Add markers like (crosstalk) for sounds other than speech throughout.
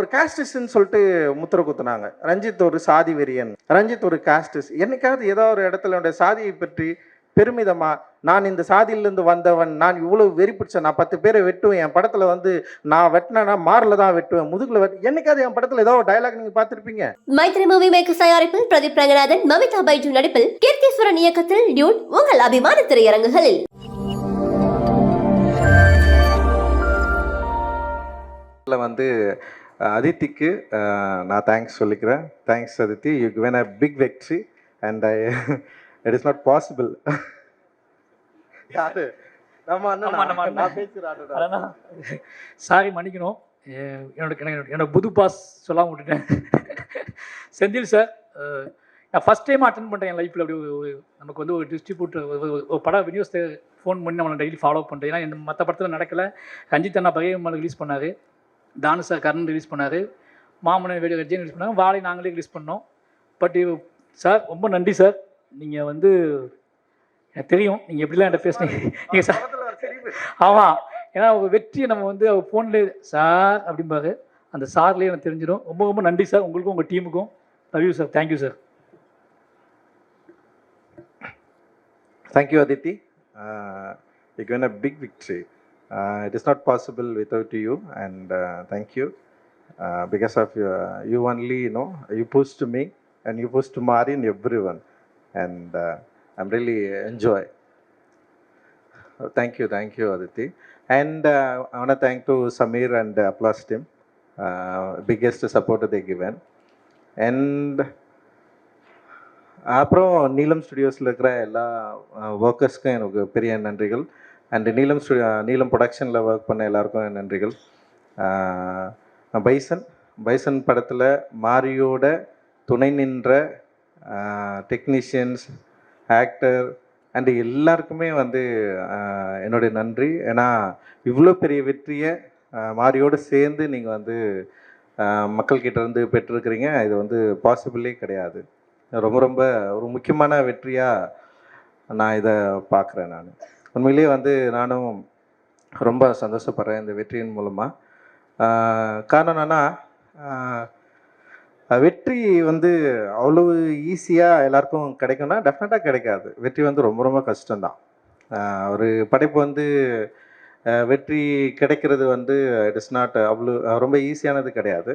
ஒரு காஸ்டிஸ்ன்னு சொல்லிட்டு முத்திர குத்துனாங்க. ரஞ்சித் ஒரு சாதி வெறியன். ரஞ்சித் ஒரு காஸ்டிஸ் என்னைக்காவது ஏதோ ஒரு இடத்துல சாதியை பற்றி பெருமிதமா நான் இந்த சாதியிலிருந்து வந்தவன் நான் இவ்வளவு வெறி பிடிச்ச நான் பத்து பேரை வெட்டுவேன் என் படத்துல வந்து நான் வெட்டினா மாரில் தான் வெட்டுவேன் முதுகுல வெட்டு என்னைக்காவது என் படத்துல ஏதோ ஒரு டைலாக் நீங்க பார்த்திருப்பீங்க? மைத்ரி மூவி மேக்கர்ஸ் தயாரிப்பில் பிரதீப் ரங்கநாதன் மமிதா பைஜு நடிப்பில் கீர்த்தீஸ்வரன் இயக்கத்தில் டியூட் உங்கள் அபிமான திரையரங்குகளில் வந்து அதித்திக்கு நான் தேங்க்ஸ் சொல்லிக்கிறேன். Thanks Aditi you given a big victory and I it is not possible யாரு? நம்ம அதான் சாரி மன்னிக்கணும். என்னோட என்னோட புது பாஸ் சொல்லாம விட்டுட்டேன். (laughs) செந்தில் சார் நான் ஃபஸ்ட் டைம் அட்டன் பண்ணுறேன் என் லைஃப்பில் அப்படி ஒரு- நமக்கு வந்து ஒரு டிஸ்ட்ரிபியூட்டர் ஒரு படம் விநியோகத்தை ஃபோன் பண்ணி நம்மளை டெய்லி ஃபாலோ பண்ணுறேன் ஏன்னா இந்த மற்ற படத்தில் நடக்கலை. ரஞ்சித் அண்ணா பகையம்மாள் ரிலீஸ் பண்ணார். தானு சார் கரண் ரிலீஸ் பண்ணார். மாமனன் வேடியோ விஜயன் ரிலீஸ் பண்ணாங்க. வாழை நாங்களே ரிலீஸ் பண்ணோம். பட் சார் ரொம்ப நன்றி சார் நீங்கள் வந்து எனக்கு தெரியும். நீங்கள் எப்படிலாம் என்கிட்ட பேசுனீங்க. நீங்கள் சார் ஆமாம் ஏன்னா ஒரு வெற்றியை நம்ம வந்து அவர் ஃபோன்லேயே சார் அப்படிம்பாரு. அந்த சார்லேயே எனக்கு தெரிஞ்சிடும். ரொம்ப ரொம்ப நன்றி சார் உங்களுக்கும் உங்கள் டீமுக்கும் love you sir thank you sir Thank you, Aditi. Uh, you given a big victory. Uh, it is not possible without you, and uh, thank you. Uh, because of your, you only, you know, you pushed me and you pushed Mari and everyone, and uh, I'm really enjoy. Uh, Thank you, thank you, Aditi. And uh, I want to thank to Samir and uh, Applause team, uh, biggest support they given. And அப்புறம் நீலம் ஸ்டுடியோஸில் இருக்கிற எல்லா ஒர்க்கர்ஸ்க்கும் எனக்கு பெரிய நன்றிகள் and நீலம் studio நீலம் ப்ரொடக்ஷனில் ஒர்க் பண்ண எல்லாருக்கும் நன்றிகள். பைசன். பைசன் படத்தில் மாரியோட துணை நின்ற டெக்னீஷியன்ஸ் ஆக்டர் அண்டு எல்லாருக்குமே வந்து என்னுடைய நன்றி. ஏன்னா இவ்வளோ பெரிய வெற்றியை மாரியோடு சேர்ந்து நீங்கள் வந்து ஆஹ் மக்கள்கிட்ட இருந்து பெற்றிருக்கிறீங்க. இது வந்து பாசிபிளே கிடையாது. ரொம்ப ரொம்ப ஒரு முக்கியமான வெற்றியாக நான் இதை பார்க்குறேன் நான். உண்மையிலேயே வந்து நானும் ரொம்ப சந்தோஷப்படுறேன் இந்த வெற்றியின் மூலமாக காரணம் என்னென்னா வெற்றி வந்து அவ்வளவு ஈஸியாக எல்லாருக்கும் கிடைக்கும்னா டெஃபினட்டாக கிடைக்காது. வெற்றி வந்து ரொம்ப ரொம்ப கஷ்டம்தான். ஒரு படைப்பு வந்து வெற்றி கிடைக்கிறது வந்து இட் இஸ் நாட் அவ்வளோ ரொம்ப ஈஸியானது கிடையாது.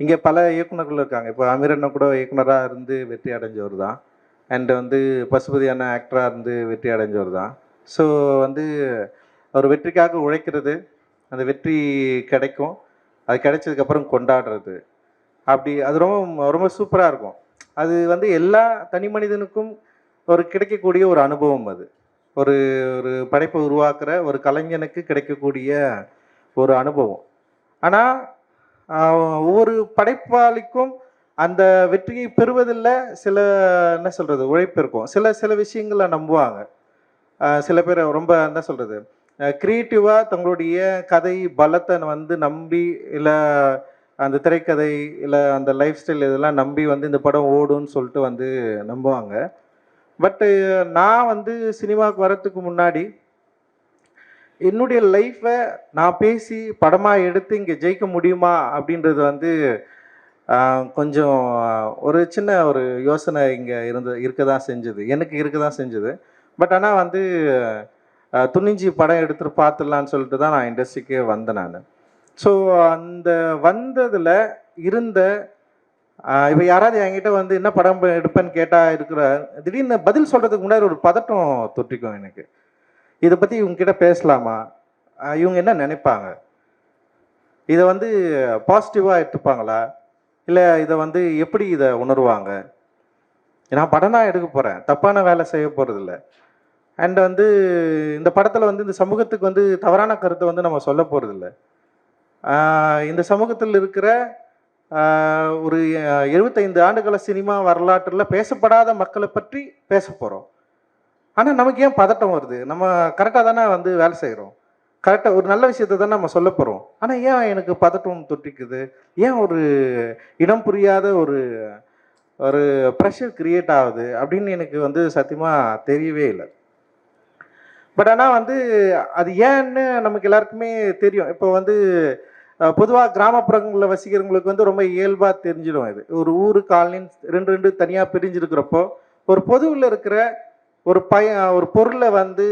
இங்கே பல இயக்குநர்கள் இருக்காங்க. இப்போ அமீரண்ணன் கூட இயக்குனராக இருந்து வெற்றி அடைஞ்சவர் தான் அண்ட் வந்து பசுபதியான ஆக்டராக இருந்து வெற்றி அடைஞ்சவர் தான் ஸோ வந்து ஒரு வெற்றிக்காக உழைக்கிறது அந்த வெற்றி கிடைக்கும். அது கிடைச்சதுக்கப்புறம் கொண்டாடுறது. அப்படி அது ரொம்ப ரொம்ப சூப்பராக இருக்கும். அது வந்து எல்லா தனி மனிதனுக்கும் ஒரு கிடைக்கக்கூடிய ஒரு அனுபவம் அது. ஒரு ஒரு படைப்பை உருவாக்குற ஒரு கலைஞனுக்கு கிடைக்கக்கூடிய ஒரு அனுபவம். ஆனால் ஒவ்வொரு படைப்பாளிக்கும் அந்த வெற்றியை பெறுவதில் சில என்ன சொல்கிறது உழைப்பு இருக்கும். சில சில விஷயங்களை நம்புவாங்க. சில பேர் ரொம்ப என்ன சொல்கிறது க்ரியேட்டிவாக தங்களுடைய கதை பலத்தை வந்து நம்பி இல்லை அந்த திரைக்கதை இல்லை அந்த லைஃப் ஸ்டைல் இதெல்லாம் நம்பி வந்து இந்த படம் ஓடும்னு சொல்லிட்டு வந்து நம்புவாங்க. பட்டு நான் வந்து சினிமாவுக்கு வரத்துக்கு முன்னாடி என்னுடைய லைஃப்பை நான் பேசி படமாக எடுத்து இங்கே ஜெயிக்க முடியுமா அப்படின்றது வந்து கொஞ்சம் ஒரு சின்ன ஒரு யோசனை இங்கே இருந்து இருக்க தான் செஞ்சது. எனக்கு இருக்க தான் செஞ்சது. பட் ஆனால் வந்து துணிஞ்சி படம் எடுத்துட்டு பார்த்துடலான்னு சொல்லிட்டு தான் நான் இண்டஸ்ட்ரிக்கே வந்தேன் நான். ஸோ அந்த வந்ததில் இருந்த இப்போ யாராவது என்கிட்ட வந்து என்ன படம் எடுப்பேன்னு கேட்டால் இருக்கிற திடீர்னு பதில் சொல்கிறதுக்கு முன்னாடி ஒரு பதட்டம் தொற்றிக்கும் எனக்கு. இதை பற்றி இவங்ககிட்ட பேசலாமா? இவங்க என்ன நினைப்பாங்க? இதை வந்து பாசிட்டிவாக எடுத்துப்பாங்களா? இல்லை இதை வந்து எப்படி இதை உணர்வாங்க? நான் படம் தான் எடுக்க போகிறேன் தப்பான வேலை செய்ய போகிறதில்ல அண்ட் வந்து இந்த படத்தில் வந்து இந்த சமூகத்துக்கு வந்து தவறான கருத்தை வந்து நம்ம சொல்ல போகிறதில்ல இந்த சமூகத்தில் இருக்கிற ஒரு எழுபத்தைந்து ஆண்டுகால சினிமா வரலாற்றில் பேசப்படாத மக்களை பற்றி பேச போகிறோம் ஆனால் நமக்கு ஏன் பதட்டம் வருது? நம்ம கரெக்டாக தானே வந்து வேலை செய்கிறோம் கரெக்டாக ஒரு நல்ல விஷயத்த தானே நம்ம சொல்ல போகிறோம் ஆனால் ஏன் எனக்கு பதட்டம் தொட்டிக்குது? ஏன் ஒரு இடம் புரியாத ஒரு ஒரு ப்ரெஷர் கிரியேட் ஆகுது? அப்படின்னு எனக்கு வந்து சத்தியமாக தெரியவே இல்லை. பட் ஆனால் வந்து அது ஏன்னு நமக்கு எல்லாருக்குமே தெரியும். இப்போ வந்து பொதுவாக கிராமப்புறங்களில் வசிக்கிறவங்களுக்கு வந்து ரொம்ப இயல்பாக தெரிஞ்சிடும் இது. ஒரு ஊர் காலனின்னு ரெண்டு ரெண்டு தனியாக பிரிஞ்சிருக்கிறப்போ ஒரு பொதுவில் இருக்கிற ஒரு பய ஒரு பொருளை வந்து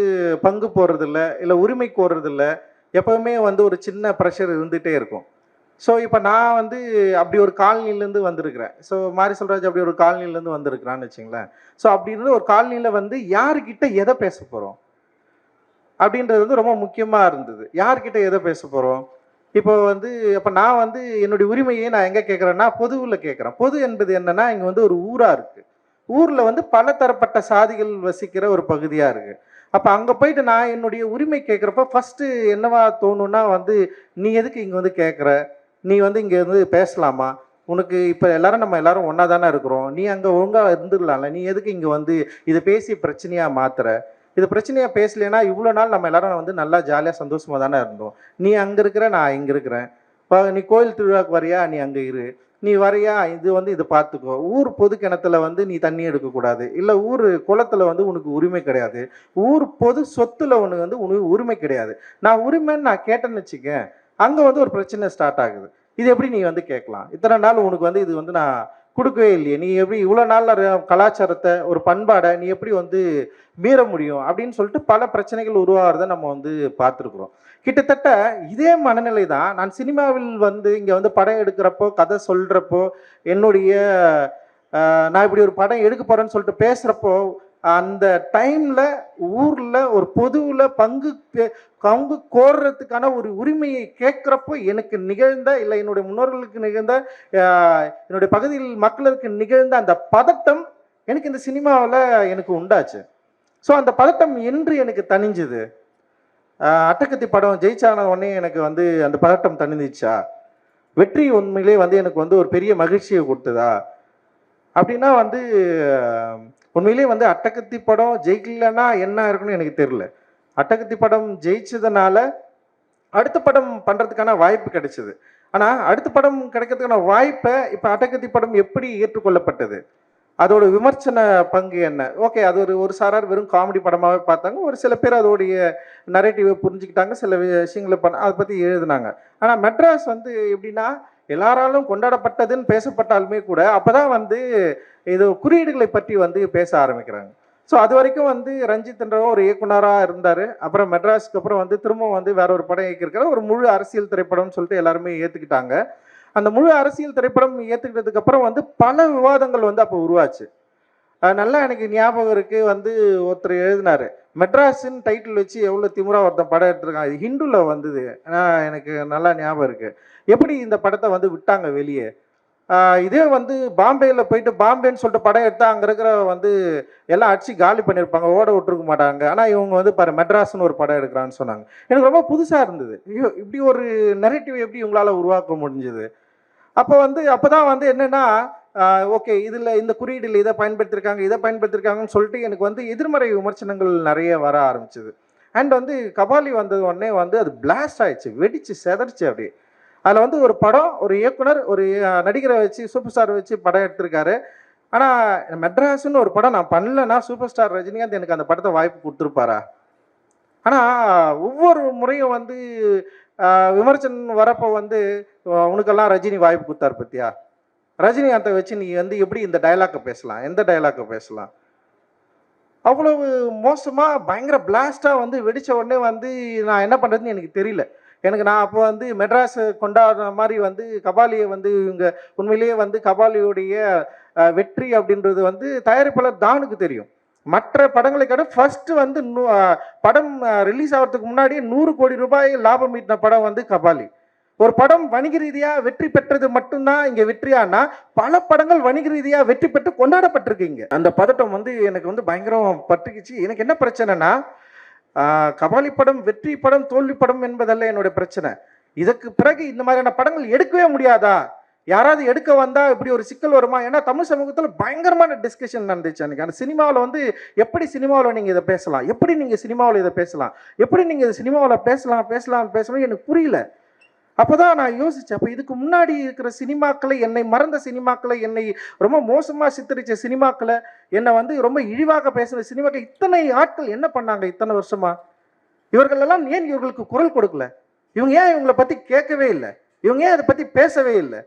பங்கு போடுறதில்ல இல்லை உரிமை கோடுறதில்ல எப்போவுமே வந்து ஒரு சின்ன ப்ரெஷர் இருந்துகிட்டே இருக்கும். ஸோ இப்போ நான் வந்து அப்படி ஒரு காலனிலேருந்து வந்திருக்கிறேன். ஸோ மாரி சொல்ராஜ் அப்படி ஒரு காலனிலேருந்து வந்திருக்கிறான்னு வச்சுங்களேன். ஸோ அப்படி இருந்து ஒரு காலனியில் வந்து யாருக்கிட்ட எதை பேச போகிறோம் அப்படின்றது வந்து ரொம்ப முக்கியமாக இருந்தது. யார்கிட்ட எதை பேச போகிறோம் இப்போ வந்து அப்போ நான் வந்து என்னுடைய உரிமையை நான் எங்கே கேட்குறேன்னா பொதுவில் கேட்குறேன் பொது என்பது என்னன்னா இங்கே வந்து ஒரு ஊராக இருக்குது ஊரில் வந்து பல தரப்பட்ட சாதிகள் வசிக்கிற ஒரு பகுதியாக இருக்குது அப்போ அங்கே போயிட்டு நான் என்னுடைய உரிமை கேட்குறப்ப ஃபஸ்ட்டு என்னவா தோணுன்னா வந்து நீ எதுக்கு இங்கே வந்து கேட்குற நீ வந்து இங்கே வந்து பேசலாமா? உனக்கு இப்போ எல்லாரும் நம்ம எல்லாரும் ஒன்றா தானே இருக்கிறோம். நீ அங்கே ஒழுங்காக இருந்துடலாம்ல. நீ எதுக்கு இங்கே வந்து இதை பேசி பிரச்சனையாக மாத்துற? இது பிரச்சனையாக பேசலைன்னா இவ்வளோ நாள் நம்ம எல்லாரும் வந்து நல்லா ஜாலியாக சந்தோஷமாக தானே இருந்தோம். நீ அங்கே இருக்கிற நான் இங்கே இருக்கிறேன். இப்போ நீ கோயில் திருவிழாவுக்கு வரியா? நீ அங்கே இரு. நீ வரையா? இது வந்து இதை பார்த்துக்கோ ஊர் பொது கிணத்துல வந்து நீ தண்ணி எடுக்கக்கூடாது இல்லை ஊர் குளத்தில் வந்து உனக்கு உரிமை கிடையாது. ஊர் பொது சொத்துல உனக்கு வந்து உனக்கு உரிமை கிடையாது. நான் உரிமைன்னு நான் கேட்டேன்னு வச்சுக்கேன் அங்கே வந்து ஒரு பிரச்சனை ஸ்டார்ட் ஆகுது. இது எப்படி நீ வந்து கேட்கலாம்? இத்தனை நாள் உனக்கு வந்து இது வந்து நான் கொடுக்கவே இல்லையே. நீ எப்படி இவ்வளோ நாளில் கலாச்சாரத்தை ஒரு பண்பாடை நீ எப்படி வந்து மீற முடியும்? அப்படின்னு சொல்லிட்டு பல பிரச்சனைகள் உருவாகிறத நம்ம வந்து பார்த்துருக்குறோம். கிட்டத்தட்ட இதே மனநிலை தான் நான் சினிமாவில் வந்து இங்கே வந்து படம் எடுக்கிறப்போ கதை சொல்கிறப்போ என்னுடைய நான் இப்படி ஒரு படம் எடுக்க போகிறேன்னு சொல்லிட்டு பேசுகிறப்போ அந்த டைமில் ஊரில் ஒரு பொதுவில் பங்கு பங்கு கோர்றதுக்கான ஒரு உரிமையை கேட்குறப்போ எனக்கு நிகழ்ந்த இல்லை என்னுடைய முன்னோர்களுக்கு நிகழ்ந்த என்னுடைய பகுதியில் மக்களுக்கு நிகழ்ந்த அந்த பதட்டம் எனக்கு இந்த சினிமாவில் எனக்கு உண்டாச்சு. ஸோ அந்த பதட்டம் என்று எனக்கு தணிஞ்சுது. அட்டக்கத்தி அட்டகத்தி படம் ஜெயிச்சான உடனே எனக்கு வந்து அந்த பதட்டம் தனிஞ்சிச்சா வெற்றி உண்மையிலே வந்து எனக்கு வந்து ஒரு பெரிய மகிழ்ச்சியை கொடுத்ததா? அப்படின்னா வந்து உண்மையிலேயே வந்து அட்டகத்தி படம் ஜெயிக்கலன்னா என்ன இருக்குன்னு எனக்கு தெரியல. அட்டகத்தி படம் ஜெயிச்சதுனால அடுத்த படம் பண்ணுறதுக்கான வாய்ப்பு கிடைச்சது. ஆனால் அடுத்த படம் கிடைக்கிறதுக்கான வாய்ப்பை இப்போ அட்டகத்தி படம் எப்படி ஏற்றுக்கொள்ளப்பட்டது? அதோட விமர்சன பங்கு என்ன? ஓகே அது ஒரு ஒரு சாரார் வெறும் காமெடி படமாகவே பார்த்தாங்க. ஒரு சில பேர் அதோடைய நரேட்டிவை புரிஞ்சுக்கிட்டாங்க. சில விஷயங்களை பண்ண அதை பற்றி எழுதுனாங்க. ஆனால் மெட்ராஸ் வந்து எப்படின்னா எல்லாராலும் கொண்டாடப்பட்டதுன்னு பேசப்பட்டாலுமே கூட அப்போதான் வந்து இது குறியீடுகளை பற்றி வந்து பேச ஆரம்பிக்கிறாங்க. ஸோ அது வரைக்கும் வந்து ரஞ்சித் ஒரு இயக்குனராக இருந்தார். அப்புறம் மெட்ராஸ்க்கு அப்புறம் வந்து திரும்பவும் வந்து வேற ஒரு படம் இயக்கிருக்கிற ஒரு முழு அரசியல் திரைப்படம்னு சொல்லிட்டு எல்லாருமே ஏற்றுக்கிட்டாங்க அந்த முழு அரசியல் திரைப்படம் ஏற்றுக்கிட்டதுக்கப்புறம் வந்து பல விவாதங்கள் வந்து அப்போ உருவாச்சு. நல்லா எனக்கு ஞாபகம் இருக்கு. வந்து ஒருத்தர் எழுதினாரு. மெட்ராஸின் டைட்டில் வச்சு எவ்வளோ திமுறா ஒருத்தன் படம் எடுத்திருக்கான். இது ஹிந்துல வந்தது. ஆனால் எனக்கு நல்லா ஞாபகம் இருக்கு. எப்படி இந்த படத்தை வந்து விட்டாங்க வெளியே? இதே வந்து பாம்பேயில் போயிட்டு பாம்பேன்னு சொல்லிட்டு படம் எடுத்தா அங்கே இருக்கிற வந்து எல்லாம் அடிச்சு காலி பண்ணியிருப்பாங்க ஓட விட்டுருக்க மாட்டாங்க. ஆனால் இவங்க வந்து பாரு மெட்ராஸ்னு ஒரு படம் எடுக்கிறான்னு சொன்னாங்க. எனக்கு ரொம்ப புதுசாக இருந்தது. ஐயோ இப்படி ஒரு நெரேட்டிவ் எப்படி இவங்களால உருவாக்க முடிஞ்சது? அப்போ வந்து அப்போ தான் வந்து என்னென்னா ஓகே இதில் இந்த குறியீடில் இதை பயன்படுத்தியிருக்காங்க இதை பயன்படுத்தியிருக்காங்கன்னு சொல்லிட்டு எனக்கு வந்து எதிர்மறை விமர்சனங்கள் நிறைய வர ஆரம்பிச்சது. அண்ட் வந்து கபாலி வந்தது உடனே வந்து அது பிளாஸ்ட் ஆயிடுச்சு வெடிச்சு செதறிச்சு அப்படியே. அதில் வந்து ஒரு படம் ஒரு இயக்குனர் ஒரு நடிகரை வச்சு சூப்பர் ஸ்டார் வச்சு படம் எடுத்திருக்காரு. ஆனால் மெட்ராஸ்னு ஒரு படம் நான் பண்ணலன்னா சூப்பர் ஸ்டார் ரஜினிகாந்த் எனக்கு அந்த படத்தை வாய்ப்பு கொடுத்துருப்பாரா? ஆனால் ஒவ்வொரு முறையும் வந்து விமர்சனம் வரப்போ வந்து உனக்கெல்லாம் ரஜினி வாய்ப்பு கொடுத்தாரு பத்தியா? ரஜினிகாந்தை வச்சு நீ வந்து எப்படி இந்த டைலாக்கை பேசலாம்? எந்த டைலாக்கை பேசலாம்? அவ்வளவு மோசமாக பயங்கர பிளாஸ்டாக வந்து வெடித்த உடனே வந்து நான் என்ன பண்ணுறதுன்னு எனக்கு தெரியல. எனக்கு நான் அப்போ வந்து மெட்ராஸ் கொண்டாடுற மாதிரி வந்து கபாலியை வந்து இவங்க உண்மையிலேயே வந்து கபாலியுடைய வெற்றி அப்படின்றது வந்து தயாரிப்பாளர் தானுக்கு தெரியும். மற்ற படங்களை காட்ட ஃபஸ்ட்டு வந்து படம் ரிலீஸ் ஆகிறதுக்கு முன்னாடியே நூறு கோடி ரூபாய் லாபம் ஈட்டின படம் வந்து கபாலி. ஒரு படம் வணிக ரீதியாக வெற்றி பெற்றது மட்டும்தான் இங்கே வெற்றியானா பல படங்கள் வணிக ரீதியாக வெற்றி பெற்று கொண்டாடப்பட்டிருக்கீங்க. அந்த பதட்டம் வந்து எனக்கு வந்து பயங்கரம் பட்டுக்குச்சு. எனக்கு என்ன பிரச்சனைனா கபாலி படம் வெற்றி படம் தோல்வி படம் என்பதல்ல என்னுடைய பிரச்சனை. இதற்கு பிறகு இந்த மாதிரியான படங்கள் எடுக்கவே முடியாதா? யாராவது எடுக்க வந்தால் இப்படி ஒரு சிக்கல் வருமா? ஏன்னா தமிழ் சமூகத்தில் பயங்கரமான டிஸ்கஷன் நடந்துச்சு அன்றைக்கி அந்த சினிமாவில் வந்து எப்படி சினிமாவில் நீங்கள் இதை பேசலாம்? எப்படி நீங்கள் சினிமாவில் இதை பேசலாம்? எப்படி நீங்கள் இதை சினிமாவில் பேசலாம் பேசலாம் பேசலாம்? எனக்கு புரியல. அப்போதான் நான் யோசித்தேன் அப்போ இதுக்கு முன்னாடி இருக்கிற சினிமாக்களை என்னை மறந்த சினிமாக்களை என்னை ரொம்ப மோசமாக சித்தரித்த சினிமாக்களை என்னை வந்து ரொம்ப இழிவாக பேசுகிற சினிமாக்கள் இத்தனை ஆட்கள் என்ன பண்ணாங்க இத்தனை வருஷமாக இவர்களெல்லாம் ஏன் இவர்களுக்கு குரல் கொடுக்கல? இவங்க ஏன் இவங்களை பற்றி கேட்கவே இல்லை? இவங்க ஏன் அதை பற்றி பேசவே இல்லை?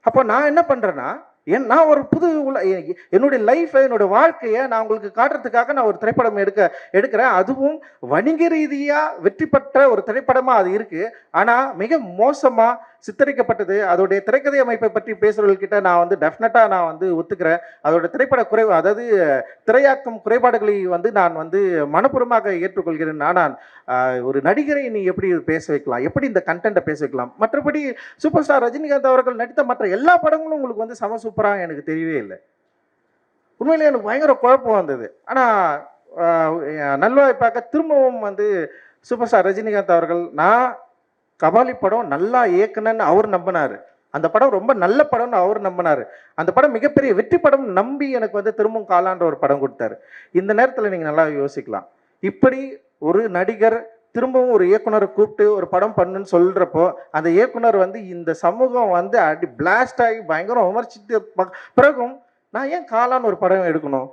அப்போ நான் என்ன பண்ணுறேன்னா என் நான் ஒரு புது என்னுடைய லைஃப்பை என்னுடைய வாழ்க்கையை நான் உங்களுக்கு காட்டுறதுக்காக நான் ஒரு திரைப்படம் எடுக்க எடுக்கிறேன். அதுவும் வணிக ரீதியாக வெற்றி பெற்ற ஒரு திரைப்படமாக அது இருக்குது ஆனால் மிக மோசமாக சித்தரிக்கப்பட்டது. அதோடைய திரைக்கதை அமைப்பை பற்றி பேசுகிறவர்கிட்ட நான் வந்து டெஃபினட்டாக நான் வந்து ஒத்துக்கிறேன். அதோட திரைப்பட குறைவு அதாவது திரையாக்கம் குறைபாடுகளை வந்து நான் வந்து மனப்பூர்வமாக ஏற்றுக்கொள்கிறேன். ஆனால் ஒரு நடிகரை நீ எப்படி பேச வைக்கலாம்? எப்படி இந்த கண்டென்ட்டை பேச வைக்கலாம்? மற்றபடி சூப்பர் ஸ்டார் ரஜினிகாந்த் அவர்கள் நடித்த மற்ற எல்லா படங்களும் உங்களுக்கு வந்து சம சூப்பராக எனக்கு தெரியவே இல்லை. உண்மையிலே எனக்கு பயங்கர குழப்பம் வந்தது. ஆனால் நல்வாய்ப்பாக திரும்பவும் வந்து சூப்பர் ஸ்டார் ரஜினிகாந்த் அவர்கள் நான் கபாலி படம் நல்லா இயக்குனன்னு அவர் நம்பினார். அந்த படம் ரொம்ப நல்ல படம்னு அவர் நம்பினார். அந்த படம் மிகப்பெரிய வெற்றி படம் நம்பி எனக்கு வந்து திரும்பவும் காலான்ற ஒரு படம் கொடுத்தாரு. இந்த நேரத்தில் நீங்கள் நல்லா யோசிக்கலாம். இப்படி ஒரு நடிகர் திரும்பவும் ஒரு இயக்குனரை கூப்பிட்டு ஒரு படம் பண்ணுன்னு சொல்கிறப்போ அந்த இயக்குனர் வந்து இந்த சமூகம் வந்து அடி பிளாஸ்ட் ஆகி பயங்கரம் விமர்சித்து பிறகும் நான் ஏன் காலான்னு ஒரு படம் எடுக்கணும்?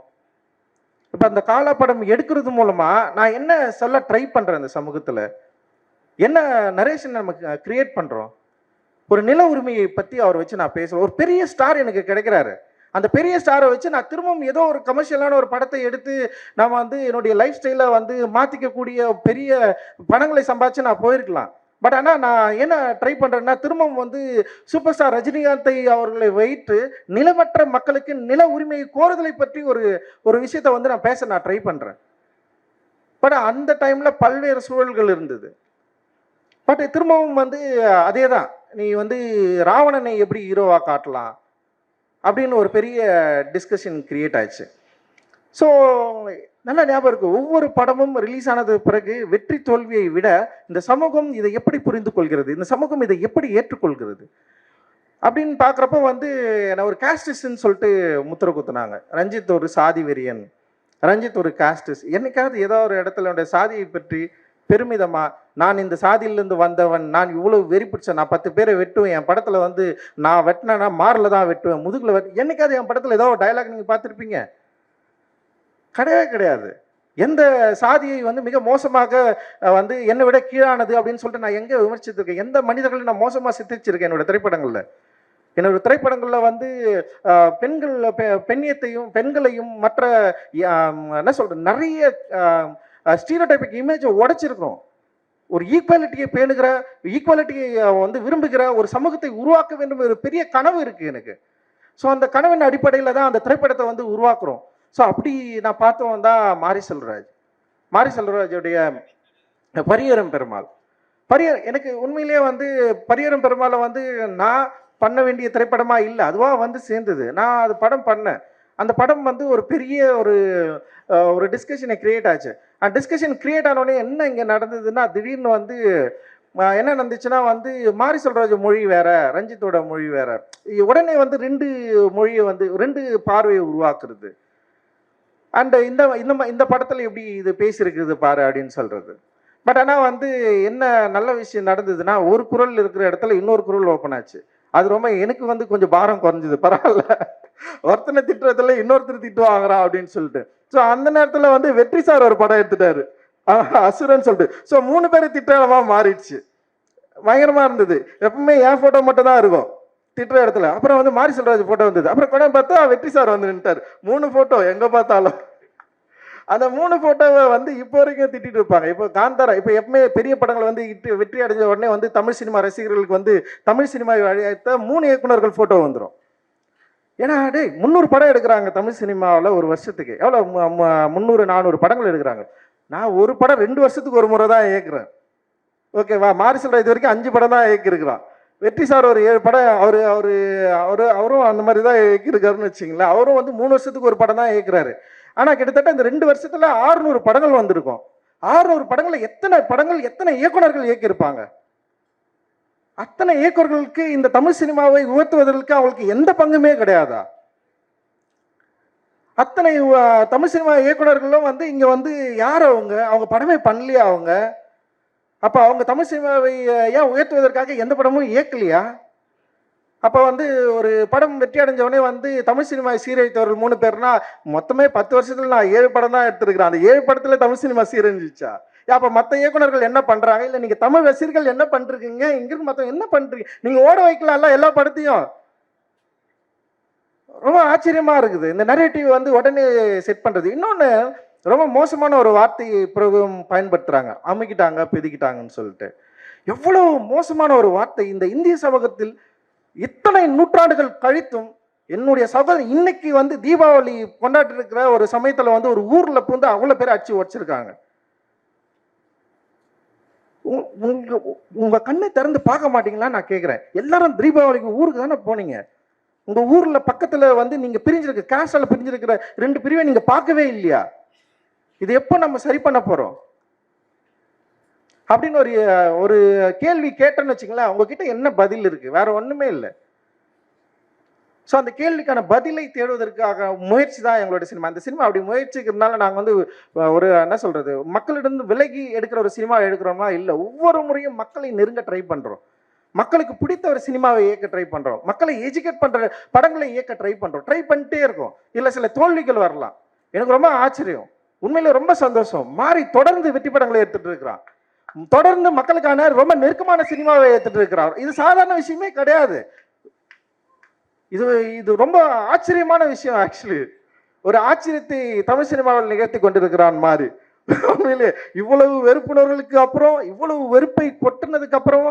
இப்போ அந்த காலா படம் எடுக்கிறது மூலமாக நான் என்ன சொல்ல ட்ரை பண்ணுறேன் அந்த சமூகத்தில்? என்ன நரேஷன் நம்ம கிரியேட் பண்ணுறோம் ஒரு நில உரிமையை பற்றி அவர் வச்சு நான் பேசுகிறேன் ஒரு பெரிய ஸ்டார் எனக்கு கிடைக்கிறாரு. அந்த பெரிய ஸ்டாரை வச்சு நான் திரும்பவும் ஏதோ ஒரு கமர்ஷியலான ஒரு படத்தை எடுத்து நான் வந்து என்னுடைய லைஃப் ஸ்டைலை வந்து மாற்றிக்கக்கூடிய பெரிய பணங்களை சம்பாதிச்சு நான் போயிருக்கலாம். பட் ஆனால் நான் என்ன ட்ரை பண்ணுறேன்னா திரும்பவும் வந்து சூப்பர் ஸ்டார் ரஜினிகாந்தை அவர்களை வைத்து நிலமற்ற மக்களுக்கு நில உரிமையை கோருதலை பற்றி ஒரு ஒரு விஷயத்தை வந்து நான் பேச நான் ட்ரை பண்ணுறேன் பட் அந்த டைமில் பல்வேறு சூழல்கள் இருந்தது. பட் திரும்பவும் வந்து அதே தான் நீ வந்து ராவணனை எப்படி ஹீரோவாக காட்டலாம்? அப்படின்னு ஒரு பெரிய டிஸ்கஷன் கிரியேட் ஆயிடுச்சு. ஸோ நல்ல ஞாபகம் இருக்கு. ஒவ்வொரு படமும் ரிலீஸ் ஆனது பிறகு வெற்றி தோல்வியை விட இந்த சமூகம் இதை எப்படி புரிந்து கொள்கிறது? இந்த சமூகம் இதை எப்படி ஏற்றுக்கொள்கிறது? அப்படின்னு பார்க்குறப்ப வந்து என்ன ஒரு காஸ்டிஸ்ன்னு சொல்லிட்டு முத்திர குத்துனாங்க. ரஞ்சித் ஒரு சாதி வெறியன் ரஞ்சித் ஒரு காஸ்டிஸ் என்னைக்காவது ஏதோ ஒரு இடத்துல சாதியை பற்றி பெருமிதமாக நான் இந்த சாதியிலேருந்து வந்தவன் நான் இவ்வளோ வெறி பிடிச்சேன் நான் பத்து பேரை வெட்டுவேன் என் படத்தில் வந்து நான் வெட்டினேன்னா மாரில் தான் வெட்டுவேன் முதுகில் வெட்டு என்னைக்காவது என் படத்தில் ஏதோ ஒரு டயலாக் நீங்கள் பார்த்துருப்பீங்க. கிடையவே கிடையாது. எந்த சாதியை வந்து மிக மோசமாக வந்து என்னை விட கீழானது அப்படின்னு சொல்லிட்டு நான் எங்கே விமர்சித்திருக்கேன் எந்த மனிதர்களை நான் மோசமாக சித்திச்சிருக்கேன் என்னோட திரைப்படங்களில்? என்னோட திரைப்படங்களில் வந்து பெண்கள் பெ- பெண்ணியத்தையும் பெண்களையும் மற்ற என்ன சொல்கிறது நிறைய ஸ்டீரியோடைபிக் இமேஜை உடைச்சிருக்கிறோம். ஒரு ஈக்குவாலிட்டியை பேணுகிற ஈக்குவாலிட்டியை வந்து விரும்புகிற ஒரு சமூகத்தை உருவாக்க வேண்டும் ஒரு பெரிய கனவு இருக்குது எனக்கு. ஸோ அந்த கனவின் அடிப்படையில் தான் அந்த திரைப்படத்தை வந்து உருவாக்குறோம். ஸோ அப்படி நான் பார்த்தவன் தான் மாரி செல்வராஜ் மாரி செல்வராஜுடைய பரியரம் பெருமாள். பரியர் எனக்கு உண்மையிலேயே வந்து பரியரம் பெருமாளை வந்து நான் பண்ண வேண்டிய திரைப்படமாக இல்லை. அதுவாக வந்து சேர்ந்தது. நான் அது படம் பண்ணேன். அந்த படம் வந்து ஒரு பெரிய ஒரு ஒரு டிஸ்கஷனை கிரியேட் ஆச்சு. டிஸ்கஷன் கிரியேட் ஆனோடனே என்ன இங்கே நடந்ததுன்னா திடீர்னு வந்து என்ன நடந்துச்சுன்னா வந்து மாரி செல்வராஜ் மொழி வேற ரஞ்சித்தோட மொழி வேற. உடனே வந்து ரெண்டு மொழியை வந்து ரெண்டு பார்வையை உருவாக்குறது. அண்ட் இந்த இந்த ம- இந்த படத்தில் எப்படி இது பேசியிருக்குது பாரு அப்படின்னு சொல்கிறது பட் ஆனால் வந்து என்ன நல்ல விஷயம் நடந்ததுன்னா ஒரு குரல் இருக்கிற இடத்துல இன்னொரு குரல் ஓப்பன் ஆச்சு. அது ரொம்ப எனக்கு வந்து கொஞ்சம் பாரம் குறைஞ்சது பரவாயில்ல. ஒருத்தனை திட்டுறதுல இன்னொருத்தர் திட்டு வாங்குறான் அப்படின்னு சொல்லிட்டு. ஸோ அந்த நேரத்தில் வந்து வெற்றி சார் ஒரு படம் எடுத்துட்டாரு. அசுரன் சொல்லிட்டு. ஸோ மூணு பேர் திட்டமா மாறிடுச்சு. பயங்கரமாக இருந்தது. எப்பவுமே என் ஃபோட்டோ மட்டும் தான் இருக்கும். திட்டுற இடத்துல. அப்புறம் வந்து மாரி செல்வராஜ் ஃபோட்டோ வந்தது. அப்புறம் கூட பார்த்தா வெற்றி சார் வந்து நின்ட்டார் மூணு ஃபோட்டோ எங்கே பார்த்தாலும். அந்த மூணு ஃபோட்டோவை வந்து இப்போ வரைக்கும் திட்டிட்டு இருப்பாங்க. இப்போ காந்தாரா இப்போ எப்பவுமே பெரிய படங்கள் வந்து இட்டு வெற்றி அடைஞ்ச உடனே வந்து தமிழ் சினிமா ரசிகர்களுக்கு வந்து தமிழ் சினிமா அழைத்த மூணு இயக்குனர்கள் ஃபோட்டோ வந்துடும் ஏன்னா டேய் முந்நூறு படம் எடுக்கிறாங்க தமிழ் சினிமாவில் ஒரு வருஷத்துக்கு. எவ்வளோ முந்நூறு நானூறு படங்கள் எடுக்கிறாங்க. நான் ஒரு படம் ரெண்டு வருஷத்துக்கு ஒரு முறை தான் இயக்குறேன். ஓகேவா மாரி சொல்கிற இது வரைக்கும் அஞ்சு படம் தான் இயக்கியிருக்கிறான். வெற்றி சார் ஒரு ஏழு படம் அவர் அவர் அவர் அவரும் அந்த மாதிரி தான் இயக்கியிருக்காருன்னு வச்சிங்களேன் அவரும் வந்து மூணு வருஷத்துக்கு ஒரு படம் தான் இயக்குறாரு. ஆனால் கிட்டத்தட்ட இந்த ரெண்டு வருஷத்தில் ஆறுநூறு படங்கள் வந்திருக்கும். ஆறுநூறு படங்களில் எத்தனை படங்கள் எத்தனை இயக்குனர்கள் இயக்கியிருப்பாங்க? அத்தனை இயக்குனர்களுக்கு இந்த தமிழ் சினிமாவை உயர்த்துவதற்கு அவங்களுக்கு எந்த பங்குமே கிடையாதா? அத்தனை தமிழ் சினிமா இயக்குனர்களும் வந்து இங்கே வந்து யார் அவங்க? அவங்க படமே பண்ணலையா அவங்க? அப்போ அவங்க தமிழ் சினிமாவை ஏன் உயர்த்துவதற்காக எந்த படமும் இயக்கலையா? அப்போ வந்து ஒரு படம் வெற்றி அடைஞ்சவொடனே வந்து தமிழ் சினிமா சீரழித்தவர்கள் மூணு பேர்னா மொத்தமே பத்து வருஷத்தில் நான் ஏழு படம் தான் எடுத்திருக்கிறேன். அந்த ஏழு படத்தில் தமிழ் சினிமா சீரழிஞ்சிச்சா அப்போ மற்ற இயக்குநர்கள் என்ன பண்ணுறாங்க இல்லை நீங்கள் தமிழ் ரசிகர்கள் என்ன பண்ணுறீங்க இங்க மற்ற என்ன பண்ணுறீங்க நீங்கள் ஓட வைக்கலாம்ல எல்லா படத்தையும். ரொம்ப ஆச்சரியமாக இருக்குது. இந்த நரேட்டிவ் வந்து உடனே செட் பண்ணுறது இன்னொன்று ரொம்ப மோசமான ஒரு வார்த்தை பிரயோகம் பயன்படுத்துகிறாங்க அமைக்கிட்டாங்க பிதிக்கிட்டாங்கன்னு சொல்லிட்டு. எவ்வளோ மோசமான ஒரு வார்த்தை. இந்த இந்திய சமூகத்தில் இத்தனை நூற்றாண்டுகள் கழித்தும் என்னுடைய சகோதரன் இன்னைக்கு வந்து தீபாவளி கொண்டாடி இருக்கிற ஒரு சமயத்தில் வந்து ஒரு ஊரில் பூந்து அவ்வளோ பேர் அடிச்சு வச்சிருக்காங்க உங்க- உங்க கண்ணை திறந்து பார்க்க மாட்டீங்களா? நான் கேட்குறேன் எல்லாரும் தீபாவளிக்கு ஊருக்கு தானே போனீங்க? உங்க ஊர்ல பக்கத்துல வந்து நீங்க பிரிஞ்சிருக்க கேஸ்டால பிரிஞ்சிருக்கிற ரெண்டு பிரிவை நீங்க பார்க்கவே இல்லையா? இது எப்போ நம்ம சரி பண்ண போறோம்? அப்படின்னு ஒரு ஒரு கேள்வி கேட்டேன்னு வச்சுங்களேன் உங்ககிட்ட என்ன பதில் இருக்கு? வேற ஒண்ணுமே இல்லை. ஸோ அந்த கேள்விக்கான பதிலை தேடுவதற்காக முயற்சி தான் எங்களோட சினிமா. அந்த சினிமா அப்படி முயற்சிக்கிறதுனால நாங்கள் வந்து ஒரு என்ன சொல்கிறது மக்களிடம் விலகி எடுக்கிற ஒரு சினிமா எடுக்கிறோமா? இல்லை ஒவ்வொரு முறையும் மக்களை நெருங்க ட்ரை பண்ணுறோம் மக்களுக்கு பிடித்த ஒரு சினிமாவை இயக்க ட்ரை பண்ணுறோம் மக்களை எஜுகேட் பண்ணுற படங்களை இயக்க ட்ரை பண்ணுறோம் ட்ரை பண்ணிட்டே இருக்கோம். இல்லை சில தோல்விகள் வரலாம். எனக்கு ரொம்ப ஆச்சரியம். உண்மையில ரொம்ப சந்தோஷம். மாறி தொடர்ந்து வெற்றி படங்களை எடுத்துட்டு இருக்கிறான். தொடர்ந்து மக்களுக்கான ரொம்ப நெருக்கமான சினிமாவை எடுத்துட்டு இருக்கிறார் இது சாதாரண விஷயமே கிடையாது. இது இது ரொம்ப ஆச்சரியமான விஷயம் ஆக்சுவலி ஒரு ஆச்சரியத்தை தமிழ் சினிமாவில் நிகழ்த்தி கொண்டிருக்கிறான் மாறி உண்மையிலே இவ்வளவு வெறுப்புணர்களுக்கு அப்புறம் இவ்வளவு வெறுப்பை கொட்டினதுக்கு அப்புறம்?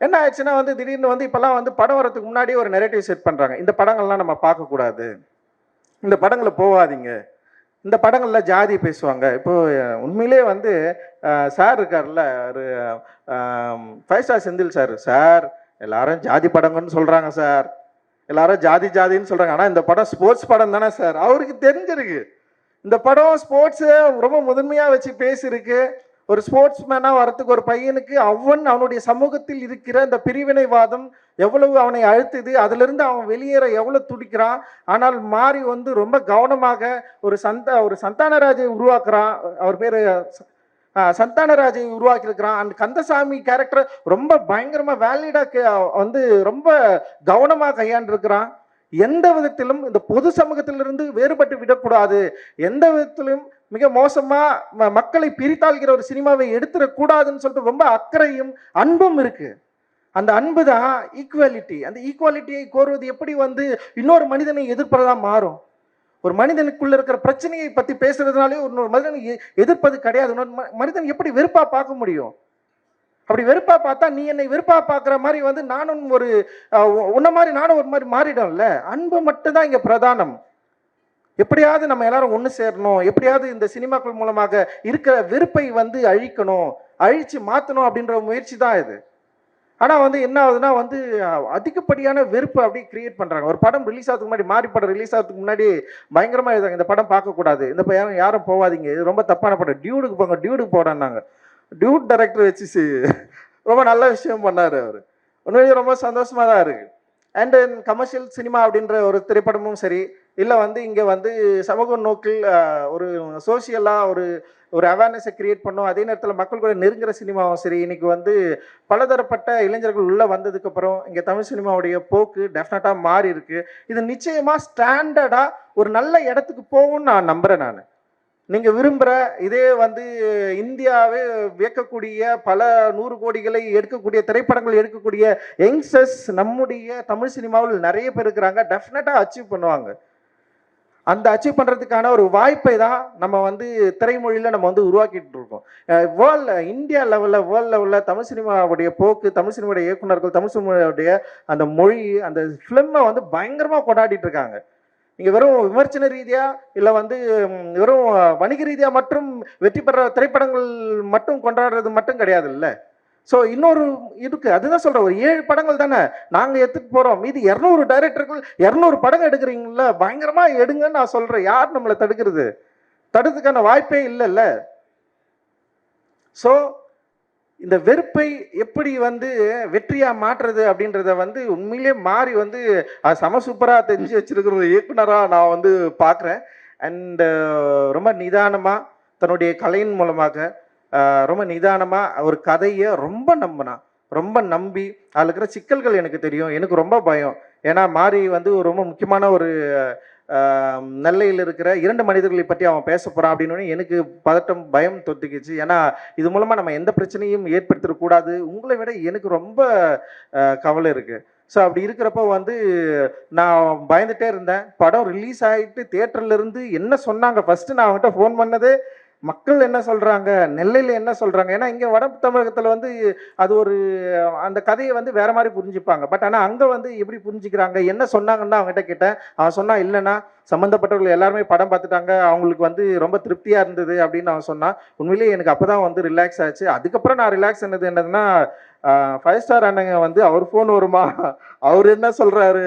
என்ன ஆயிடுச்சுன்னா வந்து திடீர்னு வந்து இப்பெல்லாம் வந்து படம் வரதுக்கு முன்னாடி ஒரு நெரேட்டிவ் செட் பண்ணுறாங்க இந்த படங்கள்லாம் நம்ம பார்க்கக்கூடாது. இந்த படங்களை போகாதீங்க இந்த படங்களில் ஜாதி பேசுவாங்க. இப்போ உண்மையிலே வந்து சார் இருக்கார்ல ஒரு five star Senthil sir. Sir எல்லாரும் ஜாதி படங்கன்னு சொல்கிறாங்க சார். எல்லாரும் ஜாதி ஜாதின்னு சொல்கிறாங்க ஆனால் இந்த படம் ஸ்போர்ட்ஸ் படம் தானே சார். அவருக்கு தெரிஞ்சிருக்கு. இந்த படம் ஸ்போர்ட்ஸை ரொம்ப முதன்மையாக வச்சு பேசியிருக்கு. ஒரு ஸ்போர்ட்ஸ் மேனாக வரத்துக்கு ஒரு பையனுக்கு அவன் அவனுடைய சமூகத்தில் இருக்கிற இந்த பிரிவினைவாதம் எவ்வளவு அவனை அழுத்துது அதிலிருந்து அவன் வெளியேற எவ்வளோ துடிக்கிறான் ஆனால் மாறி வந்து ரொம்ப கவனமாக ஒரு சந்த ஒரு சந்தானராஜை உருவாக்குறான். அவர் பேர் சந்தானராஜை உருவாக்கியிருக்கிறான். அந்த கந்தசாமி கேரக்டர் ரொம்ப பயங்கரமாக வேலிடாக வந்து ரொம்ப கவனமாக கையாண்டிருக்கிறான். எந்த விதத்திலும் இந்த பொது சமூகத்திலிருந்து வேறுபட்டு விடக்கூடாது. எந்த விதத்திலும் மிக மோசமாக ம- மக்களை பிரித்தாள்கிற ஒரு சினிமாவை எடுத்துடக்கூடாதுன்னு சொல்லிட்டு ரொம்ப அக்கறையும் அன்பும் இருக்குது அந்த அன்பு தான் ஈக்குவாலிட்டி அந்த ஈக்குவாலிட்டியை கோருவது எப்படி வந்து இன்னொரு மனிதனை எதிர்ப்பதாக மாறும்? ஒரு மனிதனுக்குள்ள இருக்கிற பிரச்சனையை பத்தி பேசுறதுனாலே இன்னொரு மனிதன் எதிர்ப்பது கிடையாது. மனிதன் எப்படி வெறுப்பா பார்க்க முடியும்? அப்படி வெறுப்பா பார்த்தா நீ என்னை வெறுப்பா பார்க்குற மாதிரி வந்து நானும் ஒரு உன்ன மாதிரி நானும் ஒரு மாதிரி மாறிடும்ல? அன்பு மட்டும்தான் இங்க பிரதானம். எப்படியாவது நம்ம எல்லாரும் ஒன்று சேரணும். எப்படியாவது இந்த சினிமாக்கள் மூலமாக இருக்கிற வெறுப்பை வந்து அழிக்கணும். அழிச்சு மாற்றணும் அப்படின்ற முயற்சி தான் இது. ஆனால் வந்து என்ன ஆகுதுன்னா வந்து அதிகப்படியான வெறுப்பு அப்படியே கிரியேட் பண்ணுறாங்க ஒரு படம் ரிலீஸ் ஆகிறதுக்கு முன்னாடி மாறி படம் ரிலீஸ் ஆகிறதுக்கு முன்னாடி பயங்கரமாக எழுதாங்க இந்த படம் பார்க்கக்கூடாது. இந்த யாரும் யாரும் போகாதீங்க இது ரொம்ப தப்பான படம். டியூடுக்கு போங்க டியூடுக்கு போடான்னாங்க டியூட் டைரக்டர் வச்சு ரொம்ப நல்ல விஷயம் பண்ணார் அவர். உண்மையிலேயே ரொம்ப சந்தோஷமாக தான் இருக்குது அண்ட் கமர்ஷியல் சினிமா அப்படின்ற ஒரு திரைப்படமும் சரி இல்லை வந்து இங்கே வந்து சமூக நோக்கில் ஒரு சோஷியலாக ஒரு ஒரு அவேர்னஸை கிரியேட் பண்ணும். அதே நேரத்தில் மக்கள் கூட நெருங்குற சினிமாவும் சரி இன்னைக்கு வந்து பலதரப்பட்ட இளைஞர்கள் உள்ளே வந்ததுக்கப்புறம் இங்கே தமிழ் சினிமாவுடைய போக்கு டெஃபினட்டாக மாறி இருக்கு. இது நிச்சயமாக ஸ்டாண்டர்டாக ஒரு நல்ல இடத்துக்கு போகும்னு நான் நம்புகிறேன் நான். நீங்கள் விரும்புகிற இதே வந்து இந்தியாவே வியக்கக்கூடிய பல நூறு கோடிகளை எடுக்கக்கூடிய திரைப்படங்கள் எடுக்கக்கூடிய யங்ஸ்டர்ஸ் நம்முடைய தமிழ் சினிமாவில் நிறைய பேர் இருக்கிறாங்க. டெஃபினட்டாக அச்சீவ் பண்ணுவாங்க. அந்த அச்சீவ் பண்ணுறதுக்கான ஒரு வாய்ப்பை தான் நம்ம வந்து திரைமொழியில் நம்ம வந்து உருவாக்கிட்டு இருக்கோம். வேர்ல்ட் இந்தியா லெவலில் வேர்ல்ட் லெவலில் தமிழ் சினிமாவுடைய போக்கு தமிழ் சினிமாவுடைய இயக்குநர்கள் தமிழ் சினிமாவுடைய அந்த மொழி அந்த ஃபிலிமை வந்து பயங்கரமாக கொண்டாடிட்டு இருக்காங்க. நீங்கள் வெறும் விமர்சன ரீதியாக இல்லை வந்து வெறும் வணிக ரீதியாக மற்றும் வெற்றி பெற திரைப்படங்கள் மட்டும் கொண்டாடுறது மட்டும் கிடையாது இல்லை ஸோ இன்னொரு இருக்கு. அதுதான் சொல்கிறேன் ஒரு ஏழு படங்கள் தானே. நாங்கள் எடுத்துட்டு போகிறோம் மீதி இரநூறு டைரக்டர்கள் இரநூறு படம் எடுக்கிறீங்கள பயங்கரமாக எடுங்கன்னு நான் சொல்கிறேன் யார் நம்மளை தடுக்கிறது? தடுத்துக்கான வாய்ப்பே இல்லைல்ல. ஸோ இந்த வெறுப்பை எப்படி வந்து வெற்றியாக மாற்றுறது அப்படின்றத வந்து உண்மையிலே மாறி வந்து அது சம சூப்பராக தெரிஞ்சு வச்சிருக்கிற ஒரு இயக்குனராக நான் வந்து பார்க்குறேன். அண்ட் ரொம்ப நிதானமாக தன்னுடைய கலையின் மூலமாக ரொம்ப நிதானமாக ஒரு கதையை ரொம்ப நம்பினான் ரொம்ப நம்பி அதில் இருக்கிற சிக்கல்கள் எனக்கு தெரியும் எனக்கு ரொம்ப பயம். ஏன்னா மாறி வந்து ரொம்ப முக்கியமான ஒரு நெல்லையில் இருக்கிற இரண்டு மனிதர்களை பற்றி அவன் பேச போகிறான் அப்படின்னு எனக்கு பதட்டம் பயம் தொத்திக்கிச்சு ஏன்னா இது மூலமாக நம்ம எந்த பிரச்சனையும் ஏற்படுத்திடக்கூடாது உங்களை விட எனக்கு ரொம்ப கவலை இருக்குது ஸோ அப்படி இருக்கிறப்போ வந்து நான் பயந்துட்டே இருந்தேன். படம் ரிலீஸ் ஆகிட்டு தேட்டர்லேருந்து என்ன சொன்னாங்க? ஃபஸ்ட்டு நான் அவங்ககிட்ட ஃபோன் பண்ணதே. மக்கள் என்ன சொல்றாங்க? நெல்லையில் என்ன சொல்றாங்க? ஏன்னா இங்கே வட தமிழகத்தில் வந்து அது ஒரு அந்த கதையை வந்து வேற மாதிரி புரிஞ்சுப்பாங்க. பட் ஆனால் அங்கே வந்து எப்படி புரிஞ்சுக்கிறாங்க? என்ன சொன்னாங்கன்னு அவங்ககிட்ட கேட்டேன். அவன் சொன்னா இல்லைன்னா சம்மந்தப்பட்டவர்கள் எல்லாருமே படம் பார்த்துட்டாங்க. அவங்களுக்கு வந்து ரொம்ப திருப்தியாக இருந்தது அப்படின்னு அவன் சொன்னான். உண்மையிலேயே எனக்கு அப்பதான் வந்து ரிலாக்ஸ் ஆச்சு. அதுக்கப்புறம் நான் ரிலாக்ஸ் என்னது என்னதுன்னா ஃபைவ் ஸ்டார் அண்ணங்க வந்து அவர் ஃபோன் வருமா? அவர் என்ன சொல்றாரு?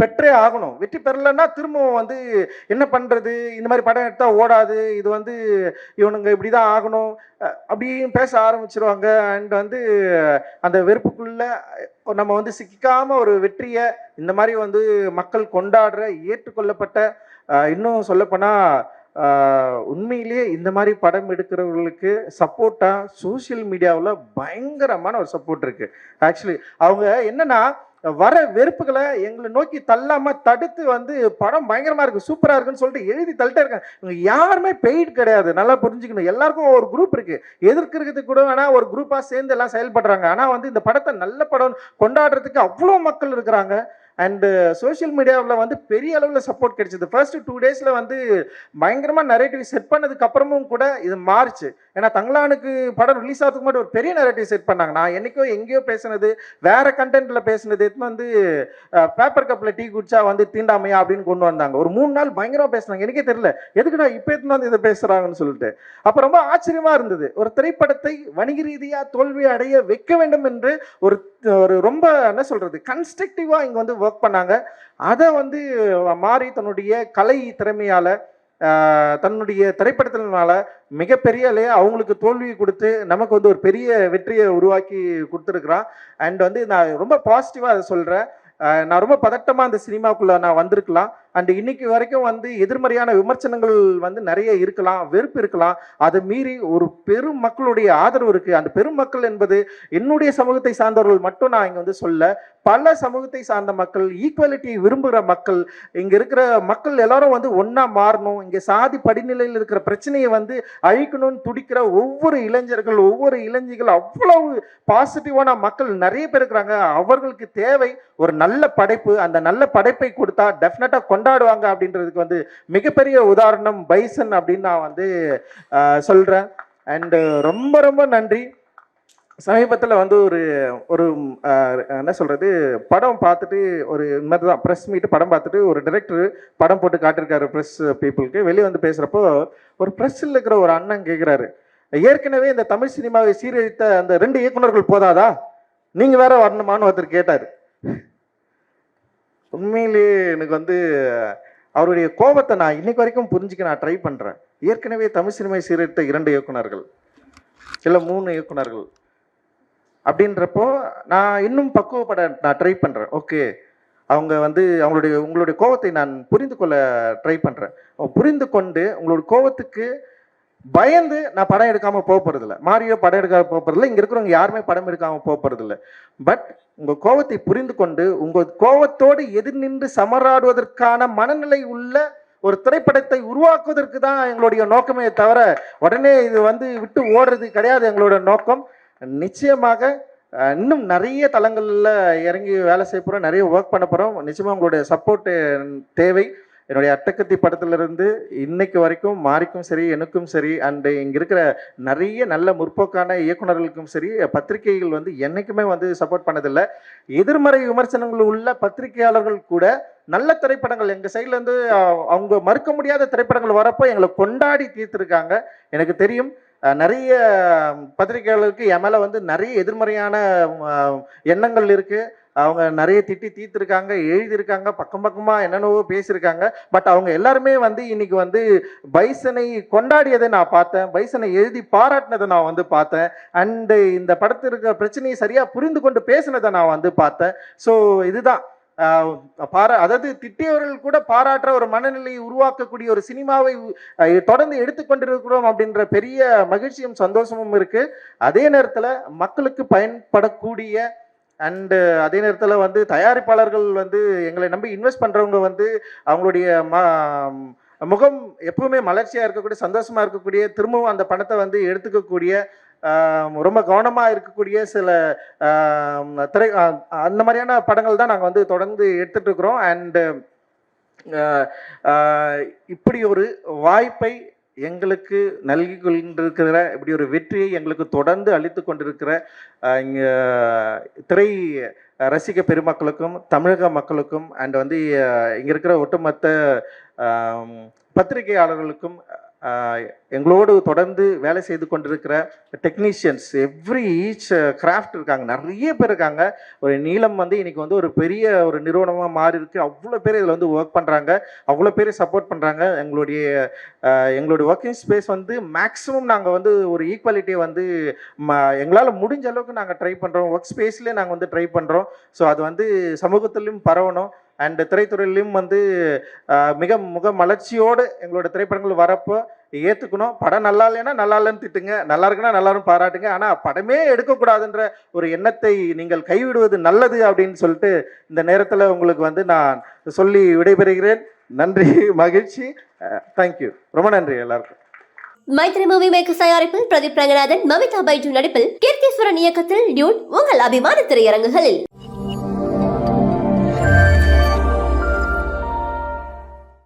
பெற்றே ஆகணும். வெற்றி பெறலைன்னா திரும்பவும் வந்து என்ன பண்ணுறது இந்த மாதிரி படம் எடுத்தால் ஓடாது. இது வந்து இவனுங்க இப்படி தான் ஆகணும் அப்படின்னு பேச ஆரம்பிச்சிருவாங்க. அண்ட் வந்து அந்த வெறுப்புக்குள்ள நம்ம வந்து சிக்காமல் ஒரு வெற்றியை இந்த மாதிரி வந்து மக்கள் கொண்டாடுற ஏற்றுக்கொள்ளப்பட்ட இன்னும் சொல்லப்போனால் உண்மையிலேயே இந்த மாதிரி படம் எடுக்கிறவர்களுக்கு சப்போர்ட்டாக சோஷியல் மீடியாவில் பயங்கரமான ஒரு சப்போர்ட் இருக்குது ஆக்சுவலி அவங்க என்னென்னா வர வெறுப்புகளை எங்களை நோக்கி தள்ளாம தடுத்து வந்து படம் பயங்கரமா இருக்கு சூப்பரா இருக்குன்னு சொல்லிட்டு எழுதி தள்ளிட்டே இருக்காங்க. இவங்க யாருமே பெய்ட் கிடையாது. நல்லா புரிஞ்சுக்கணும். எல்லாருக்கும் ஒரு குரூப் இருக்கு. எதிர்க்கிறதுக்கு கூட வேணா ஒரு குரூப்பா சேர்ந்து எல்லாம் செயல்படுறாங்க. ஆனா வந்து இந்த படத்தை நல்ல படம் கொண்டாடுறதுக்கு அவ்வளோ மக்கள் இருக்கிறாங்க. அண்டு சோஷியல் மீடியாவில் வந்து பெரிய அளவில் சப்போர்ட் கிடைச்சது. ஃபர்ஸ்ட் டூ டேஸில் வந்து பயங்கரமாக நரேட்டிவ் செட் பண்ணதுக்கு அப்புறமும் கூட இது மாறுச்சு. ஏன்னா தங்களானுக்கு படம் ரிலீஸ் ஆகிறதுக்கு முன்னாடி ஒரு பெரிய நரேட்டிவ் செட் பண்ணாங்க. நான் என்னைக்கோ எங்கேயோ பேசுனது வேற கண்டென்ட்ல பேசுனது எதுவும் வந்து பேப்பர் கப்பில் டீ குடிச்சா வந்து தீண்டாமையா அப்படின்னு கொண்டு வந்தாங்க. ஒரு மூணு நாள் பயங்கரமாக பேசுனாங்க. எனக்கே தெரியல. எதுக்குடா இப்போ எடுத்துன்னு வந்து இதை பேசுகிறாங்கன்னு சொல்லிட்டு. அப்போ ரொம்ப ஆச்சரியமாக இருந்தது. ஒரு திரைப்படத்தை வணிக ரீதியாக தோல்வி அடைய வைக்க வேண்டும் என்று ஒரு ஒரு ரொம்ப என்ன சொல்கிறது கன்ஸ்ட்ரக்டிவாக இங்கே வந்து ஒர்க் பண்ணாங்க. அதை வந்து மாறி தன்னுடைய கலை திறமையால் தன்னுடைய திரைப்படத்தினால மிகப்பெரிய அவங்களுக்கு தோல்வி கொடுத்து நமக்கு வந்து ஒரு பெரிய வெற்றியை உருவாக்கி கொடுத்துருக்குறான். அண்ட் வந்து நான் ரொம்ப பாசிட்டிவாக அதை சொல்கிறேன் நான் ரொம்ப பதட்டமாக அந்த சினிமாக்குள்ளே நான் வந்திருக்கலாம். அண்ட் இன்னைக்கு வரைக்கும் வந்து எதிர்மறையான விமர்சனங்கள் வந்து நிறைய இருக்கலாம் வெறுப்பு இருக்கலாம். அதை மீறி ஒரு பெரும் மக்களுடைய ஆதரவு இருக்கு. அந்த பெரும் மக்கள் என்பது என்னுடைய சமூகத்தை சார்ந்தவர்கள் மட்டும் நான் இங்க வந்து சொல்ல பல சமூகத்தை சார்ந்த மக்கள் ஈக்குவாலிட்டியை விரும்புகிற மக்கள் இங்க இருக்கிற மக்கள் எல்லாரும் வந்து ஒன்னா மாறணும். இங்க சாதி படிநிலையில் இருக்கிற பிரச்சனையை வந்து அழிக்கணும்னு துடிக்கிற ஒவ்வொரு இளைஞர்கள் ஒவ்வொரு இளைஞர்கள் அவ்வளவு பாசிட்டிவான மக்கள் நிறைய பேர் இருக்கிறாங்க. அவர்களுக்கு தேவை ஒரு நல்ல படைப்பு. அந்த நல்ல படைப்பை கொடுத்தா டெஃபினட்டா கொண்டாடுவாங்க அப்படின்றதுக்கு வந்து மிகப்பெரிய உதாரணம் பைசன் அப்படின்னு நான் வந்து சொல்கிறேன் அண்டு ரொம்ப ரொம்ப நன்றி. சமீபத்தில் வந்து ஒரு ஒரு என்ன சொல்கிறது படம் பார்த்துட்டு ஒரு இந்த மாதிரி தான் ப்ரெஸ் மீட் படம் பார்த்துட்டு ஒரு டிரெக்டர் படம் போட்டு காட்டிருக்காரு ப்ரெஸ் பீப்புளுக்கு வெளியே வந்து பேசுகிறப்போ ஒரு ப்ரெஸ்ஸில் இருக்கிற ஒரு அண்ணன் கேட்குறாரு ஏற்கனவே இந்த தமிழ் சினிமாவை சீரழித்த அந்த ரெண்டு இயக்குனர்கள் போதாதா? நீங்கள் வேற வரணுமான்னு ஒருத்தர் கேட்டார். உண்மையிலேயே எனக்கு வந்து அவருடைய கோபத்தை நான் இன்னைக்கு வரைக்கும் புரிஞ்சுக்க நான் ட்ரை பண்ணுறேன் ஏற்கனவே தமிழ் சினிமை சீரழித்த இரண்டு இயக்குனர்கள் இல்லை மூணு இயக்குனர்கள். அப்படின்றப்போ நான் இன்னும் பக்குவப்பட நான் ட்ரை பண்ணுறேன் ஓகே அவங்க வந்து அவங்களுடைய உங்களுடைய கோபத்தை நான் புரிந்து கொள்ள ட்ரை பண்ணுறேன் புரிந்து கொண்டு உங்களுடைய கோபத்துக்கு பயந்து நான் படம் எடுக்காம போக இல்லை மாரியோ படம் எடுக்காம போக போறதில்ல இங்க இருக்கிறவங்க யாருமே படம் எடுக்காம போகிறது இல்லை பட் உங்க கோபத்தை புரிந்து கொண்டு உங்க கோபத்தோடு எதிர் நின்று சமராடுவதற்கான மனநிலை உள்ள ஒரு திரைப்படத்தை உருவாக்குவதற்கு தான் எங்களுடைய நோக்கமே தவிர உடனே இது வந்து விட்டு ஓடுறது கிடையாது எங்களோட நோக்கம். நிச்சயமாக இன்னும் நிறைய தளங்களில் இறங்கி வேலை செய்ய போகிறோம் நிறைய ஒர்க் பண்ண போகிறோம் நிச்சயமாக உங்களுடைய சப்போர்ட்டு தேவை. என்னுடைய அட்டக்கத்தி படத்திலிருந்து இன்னைக்கு வரைக்கும் மாறிக்கும் சரி எனக்கும் சரி அண்டு இங்கே இருக்கிற நிறைய நல்ல முற்போக்கான இயக்குனர்களுக்கும் சரி பத்திரிகைகள் வந்து என்றைக்குமே வந்து சப்போர்ட் பண்ணதில்லை. எதிர்மறை விமர்சனங்கள் உள்ள பத்திரிகையாளர்கள் கூட நல்ல திரைப்படங்கள் எங்கள் சைட்லேருந்து அவங்க மறுக்க முடியாத திரைப்படங்கள் வரப்போ எங்களை கொண்டாடி தீர்த்துருக்காங்க. எனக்கு தெரியும் நிறைய பத்திரிகையாளருக்கு என் மேலே வந்து நிறைய எதிர்மறையான எண்ணங்கள் இருக்குது அவங்க நிறைய திட்டி தீர்த்துருக்காங்க எழுதியிருக்காங்க பக்கம் பக்கமாக என்னென்னவோ பேசியிருக்காங்க. பட் அவங்க எல்லாருமே வந்து இன்னைக்கு வந்து பைசனை கொண்டாடியதை நான் பார்த்தேன். பைசனை எழுதி பாராட்டினதை நான் வந்து பார்த்தேன். அண்டு இந்த படத்தில் இருக்கிற பிரச்சனையை சரியாக புரிந்து கொண்டு பேசினதை நான் வந்து பார்த்தேன். ஸோ இதுதான். பாரா அதாவது திட்டியவர்கள் கூட பாராட்டுற ஒரு மனநிலையை உருவாக்கக்கூடிய ஒரு சினிமாவை தொடர்ந்து எடுத்துக்கொண்டிருக்கிறோம் அப்படின்ற பெரிய மகிழ்ச்சியும் சந்தோஷமும் இருக்கு. அதே நேரத்தில் மக்களுக்கு பயன்படக்கூடிய அண்டு uh, அதே நேரத்தில் வந்து தயாரிப்பாளர்கள் வந்து எங்களை நம்பி இன்வெஸ்ட் பண்ணுறவங்க வந்து அவங்களுடைய ம முகம் எப்பவுமே மலர்ச்சியாக இருக்கக்கூடிய சந்தோஷமாக இருக்கக்கூடிய திரும்பவும் அந்த பணத்தை வந்து எடுத்துக்கக்கூடிய ரொம்ப கவனமாக இருக்கக்கூடிய சில திரை அந்த மாதிரியான படங்கள் தான் நாங்கள் வந்து தொடர்ந்து எடுத்துகிட்ருக்குறோம் அண்டு இப்படி ஒரு வாய்ப்பை எங்களுக்கு நல்கி கொண்டிருக்கிற இப்படி ஒரு வெற்றியை எங்களுக்கு தொடர்ந்து அளித்து கொண்டிருக்கிற இங்கே திரை ரசிக பெருமக்களுக்கும் தமிழக மக்களுக்கும் அண்ட் வந்து இங்கே இருக்கிற ஒட்டுமொத்த பத்திரிகையாளர்களுக்கும் எங்களோடு தொடர்ந்து வேலை செய்து கொண்டிருக்கிற டெக்னீஷியன்ஸ் எவ்ரி ஈச் கிராஃப்ட் இருக்காங்க. நிறைய பேர் இருக்காங்க. ஒரு நீளம் வந்து இன்னைக்கு வந்து ஒரு பெரிய ஒரு நிறுவனமாக மாறி இருக்கு. அவ்வளோ பேர் இதில் வந்து ஒர்க் பண்ணுறாங்க அவ்வளோ பேர் சப்போர்ட் பண்ணுறாங்க எங்களுடைய எங்களுடைய ஒர்க்கிங் ஸ்பேஸ் வந்து மேக்ஸிமம் நாங்கள் வந்து ஒரு ஈக்குவாலிட்டியை வந்து ம எங்களால் முடிஞ்ச அளவுக்கு நாங்கள் ட்ரை பண்ணுறோம் ஒர்க் ஸ்பேஸ்லேயே நாங்கள் வந்து ட்ரை பண்ணுறோம் ஸோ அது வந்து சமூகத்திலையும் பரவணும். அண்ட் திரைத்துறையிலையும் வந்து மிக முக மலர்ச்சியோடு எங்களோட திரைப்படங்கள் வரப்போ ஏற்றுக்கணும் படம் நல்லா இல்லைன்னா நல்லா இல்லைன்னு திட்டுங்க. நல்லா இருக்குன்னா நல்லாரும் பாராட்டுங்க. ஆனால் படமே எடுக்கக்கூடாதுன்ற ஒரு எண்ணத்தை நீங்கள் கைவிடுவது நல்லது அப்படின்னு சொல்லிட்டு இந்த நேரத்தில் உங்களுக்கு வந்து நான் சொல்லி விடைபெறுகிறேன். நன்றி (laughs) மகிழ்ச்சி. தேங்க்யூ ரொம்ப நன்றி எல்லாருக்கும். மைத்ரி மூவி மேக்கர் தயாரிப்பில் பிரதீப் ரங்கநாதன் மமிதா பைஜு நடிப்பில் கீர்த்தீஸ்வரன் இயக்கத்தில் டியூட் உங்கள் அபிமான திரையரங்குகளில்.